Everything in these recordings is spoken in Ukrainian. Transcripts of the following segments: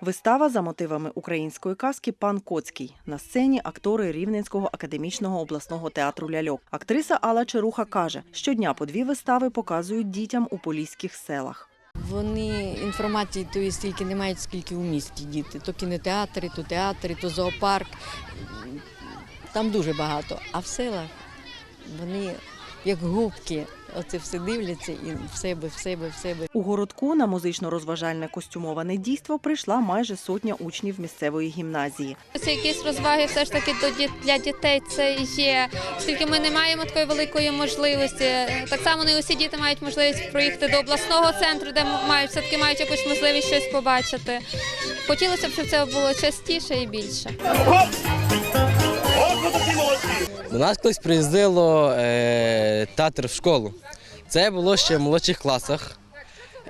Вистава за мотивами української казки Пан Коцький. На сцені актори Рівненського академічного обласного театру ляльок. Актриса Алла Черуха каже, щодня по дві вистави показують дітям у поліських селах. Вони інформації тої стільки не мають, скільки у місті діти. То кінотеатри, то театри, то зоопарк. Там дуже багато. А в селах вони як губки. Оце все дивляться і в себе, в себе, в себе. У городку на музично-розважальне костюмоване дійство прийшла майже сотня учнів місцевої гімназії. Це якісь розваги все ж таки для дітей це є. Оскільки ми не маємо такої великої можливості. Так само не усі діти мають можливість проїхати до обласного центру, де мають все-таки мають якусь можливість щось побачити. Хотілося б, щоб це було частіше і більше. До нас колись приїздило е, театр в школу. Це було ще в молодших класах.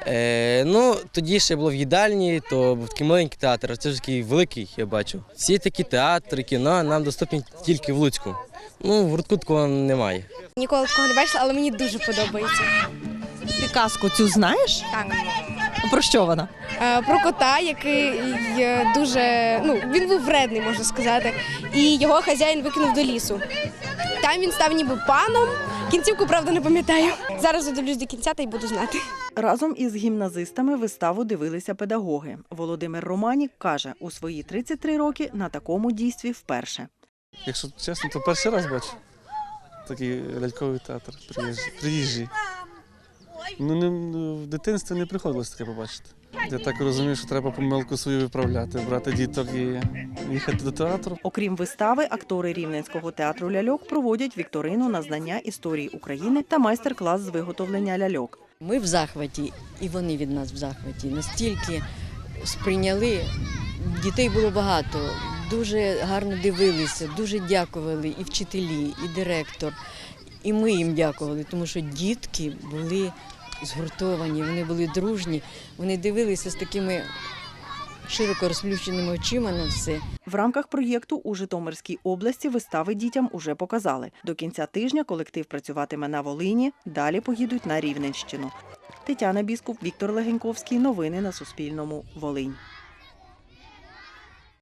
Е, ну, тоді ще було в їдальні, то був такий маленький театр, а це ж такий великий, я бачу. Всі такі театри, кіно нам доступні тільки в Луцьку. Ну, в Гуртку такого немає. Ніколи такого не бачила, але мені дуже подобається. Ти казку цю знаєш? Так. Про що вона? Е, Про кота, який дуже ну він був вредний, можна сказати, і його хазяїн викинув до лісу. Там він став ніби паном. Кінцівку, правда, не пам'ятаю. Зараз додивлюсь до кінця та й буду знати. Разом із гімназистами виставу дивилися педагоги. Володимир Романік каже, у свої 33 роки на такому дійстві вперше. Якщо чесно, то перший раз бачу. Такий ляльковий театр приїжджий. Ну, не, ну, в дитинстві не приходилось таке побачити. Я так розумію, що треба помилку свою виправляти, брати діток і їхати до театру. Окрім вистави, актори Рівненського театру ляльок проводять вікторину на знання історії України та майстер-клас з виготовлення ляльок. Ми в захваті, і вони від нас в захваті. Настільки сприйняли, дітей було багато, дуже гарно дивилися, дуже дякували і вчителі, і директор. І ми їм дякували, тому що дітки були згуртовані, вони були дружні, вони дивилися з такими широко розплющеними очима на все. В рамках проєкту у Житомирській області вистави дітям уже показали. До кінця тижня колектив працюватиме на Волині, далі поїдуть на Рівненщину. Тетяна Біскуп, Віктор Легеньковський. Новини на Суспільному. Волинь.